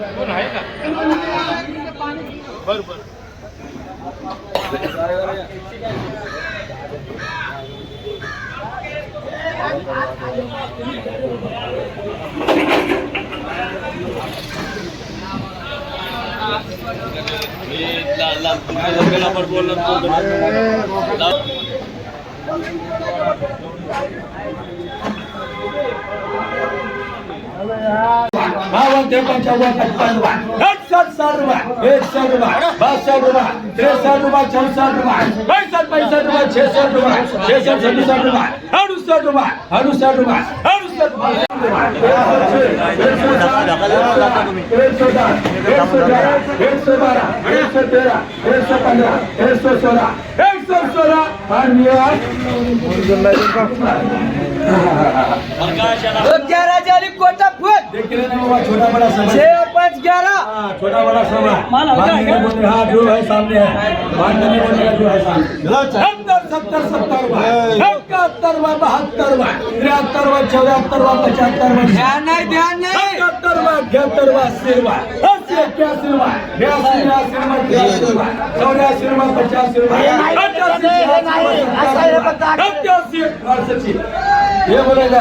कोण आहे का बरं बरं मी ला- ला- तुमच्या जमेला पण बोललो ला- बावन त्रेपन्न चौवन पचपन रुपये एकसठ साठ रुपये एकसठ रुपये बासठ रुपये त्रेसठ रुपये चौसठ रुपये पैंसठ पैंसठ रुपये छसठ रुपये छसठ सदुसठ रुपये अड़सठ रुपये अड़सठ रुपये अड़सठ एक सौ बारह एक सौ तेरह एक सौ पंद्रह एक सौ सोलह एक सौ सोलह और प्रकाशाला छोटा बड़ा और पाँच ग्यारह. हाँ, छोटा बड़ा हल्का है जो है सामने है बांधने बोलेगा जो है सामने. सत्तर सत्तर इकहत्तर रुपये बहत्तर रुपये तिहत्तर रुपये चौहत्तर रुपये पचहत्तर ध्यान नहीं ध्यान नहीं. सत्तर रुपये अठहत्तर रुपये अस्सी अस्सी इक्यासी बयासी बयासी तिरासी चौरासी पचासी अड़सठी ये बोलेगा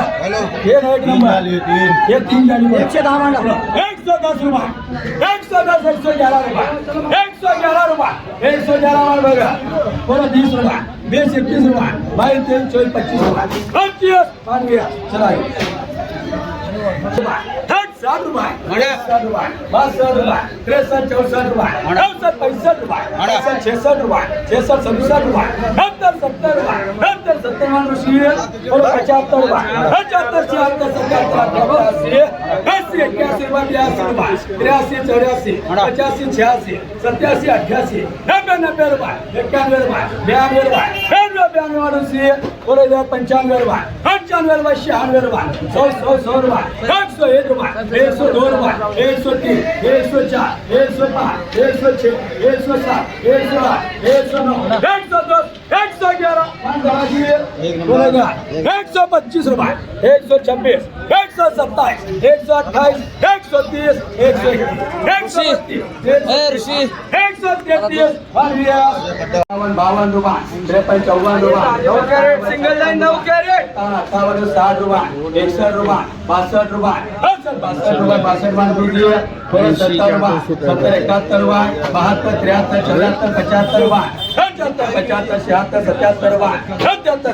ये है एक नंबर. ये तीन गाड़ी बोला। एक सौ दस मांगा। एक सौ दस रुपये. एक सौ दस एक सौ ग्यारह रुपये. एक सौ ग्यारह रुपये. एक सौ ग्यारह मान भैया बोलो बीस रुपये. बीस इक्कीस रुपये. बाईस तेईस चौबीस पच्चीस रुपये. पच्चीस मान गया चला. साठ रुपये. साठ रुपये. बासठ रुपये. तिरसठ चौसठ रुपये. चौसठ पैंसठ रुपये. पैंसठ छसठ रुपये. छसठ सड़सठ रुपये. सत्तर सत्तर रुपये. सत्तर सत्तर मान ऋषि और पचहत्तर रुपये. पचहत्तर छिहत्तर सत्तर अठहत्तर अस्सी अस्सी इक्यासी रुपये बयासी रुपये. तिरासी चौरासी पचासी छियासी सत्यासी अट्ठासी नब्बे नब्बे रुपये. इक्यानवे रुपये. बयानवे रुपये. मान ऋषि और इधर पंचानवे रुपये पंचानवे रुपये छियानवे रुपये सौ सौ सौ रुपये एक सौ एक रुपये एक सौ दो रुपये एक सौ तीन एक सौ चार एक सौ पाँच एक सौ छः एक सौ सात एक सौ आठ एक सौ नौ एक सौ दस एक सौ ग्यारह एक सौ पच्चीस रुपये एक सौ छब्बीस एक सौ सत्ताईस एक सौ अट्ठाईस सौ तीस एक सौ बावन बावन रुपये. त्रेपन चौवन नौ कैरेट रुपये सिंगल लाइन नौ कैरेट. अठावन साठ रुपये. इकसठ रुपये बासठ रुपये. बासठ रुपये बासठ मान दीजिए थोड़ा सत्तर रुपये. सत्तर इकहत्तर रुपये. बहत्तर तिहत्तर चौहत्तर पचहत्तर रुपये. पचहत्तर पचहत्तर छिहत्तर सत्यात्तर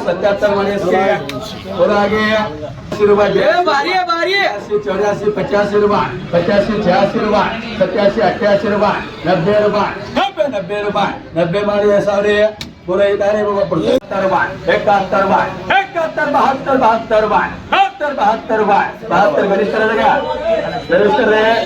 सत्यात्तर मान इसके और आगे अस्सी रुपये बारी है बारी है अस्सी चौरासी पचासी रुपये पचासी छियासी रुपये सत्यासी अट्ठासी रुपये नब्बे रुपये नब्बे नब्बे रुपये नब्बे मारिए सारे बोला एक अरे बाबा पडतो एकाहत्तर एकाहत्तर वाण एकाहत्तर बहात्तर बहात्तर वाण बहात्तर बहात्तर वाण बहात्तर गणेश करायला का गणेश करायला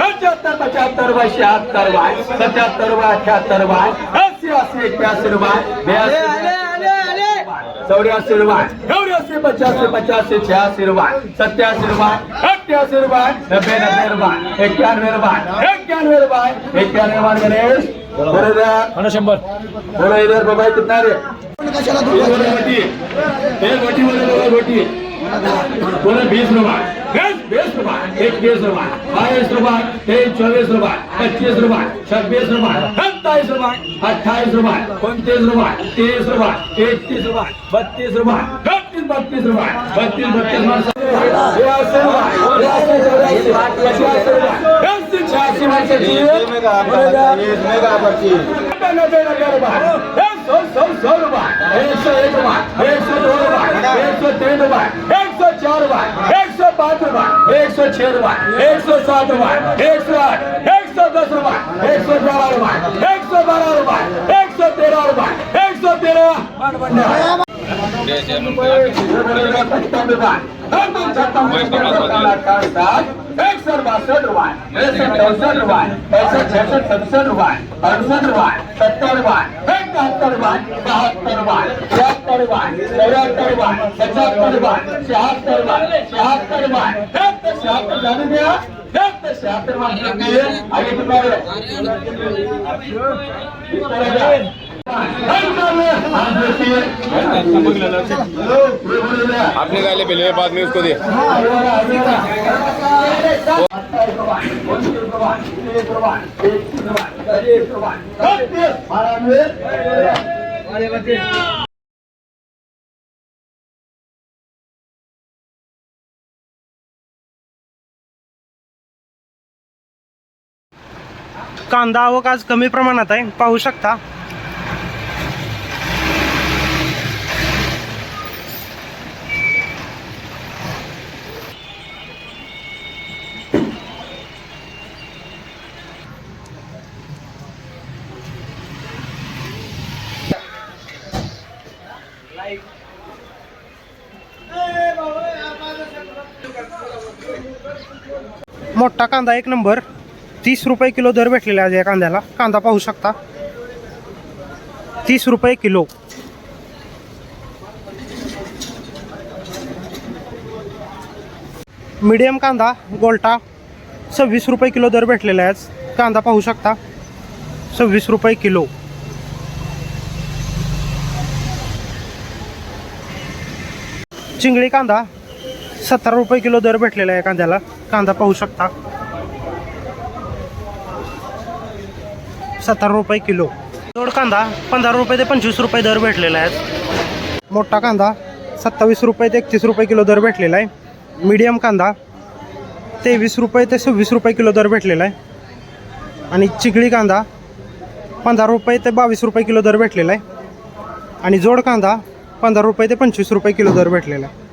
पंच्याहत्तर पंच्याहत्तर वाय शहात्तर वाण सत्याहत्तर वाय अठ्याहत्तर वाण अस्सी अस्सी एक्क्याऐंशी वाण अरे बयासी अरे अरे अरे चौरासी रुपये. चौरासी पचासी पचासी छियासी रुपये. सत्यासी रुपये. अट्ठासी रुपये. नब्बे नब्बे रुपये. इक्यानवे रुपये. इक्यानवे रुपये. मान गणेश बोलो इधर शंभर. बोलो इधर बाबा कितना रे? बोलो रोटी बोलो बोलो बीस रुपये. बीस रुपये. बाईस रुपये. तेईस चौबीस रुपये पच्चीस रुपये छब्बीस रुपये सत्ताईस रुपये अट्ठाईस रुपये उनतीस रुपये तीस रुपये इकतीस रुपये बत्तीस रुपये बत्तीस बत्तीस रुपये बत्तीस बत्तीस रुपये एक सौ रुपये. एक सौ एक रुपये. एक सौ दो रुपये. एक सौ तीन रुपये. रुपये एक सौ छह रुपये एक सौ सात रुपये एक सौ आठ एक सौ दस रुपये एक सौ ग्यारह रुपये एक सौ बारह रुपये एक सौ बासठ रुपये एक सौ चौसठ रुपये एक छसठ सड़सठ रुपये अड़सठ रुपये सत्तर रुपये इकहत्तर रुपये बहत्तर रुपये छिहत्तर रुपये चौहत्तर रुपये पचहत्तर रुपये छिहत्तर रुपये छिहत्तर रुपये एक जाने दिया एक तो आगे तुम्हारे आपने गाले पहले बाद में उसको दे। कांदा आवक आज कमी प्रमाणात आहे. पाहू शकता. मोठा कांदा एक नंबर. तीस रुपये किलो दर भेटलेला आहे या कांद्याला. कांदा पाहू शकता. तीस रुपये किलो. मीडियम कांदा गोल्टा सव्वीस रुपये किलो दर भेटलेला आहे कांदा पाहू शकता. सव्वीस रुपये किलो. चिंगळी कांदा सतरा रुपये किलो दर भेटलेला आहे कांद्याला. कांदा पाहू शकता. सत्तर रुपये किलो. जोड कांदा पंधरा रुपये ते पंचवीस रुपये दर भेटलेला आहे. मोठा कांदा सत्तावीस रुपये ते एकतीस रुपये किलो दर भेटलेला आहे. मीडियम कांदा तेवीस रुपये ते सव्वीस रुपये किलो दर भेटलेला आहे. आणि चिगळी कांदा पंधरा रुपये ते बावीस रुपये किलो दर भेटलेला आहे. आणि जोड कांदा पंधरा रुपये ते पंचवीस रुपये किलो दर भेटलेला आहे.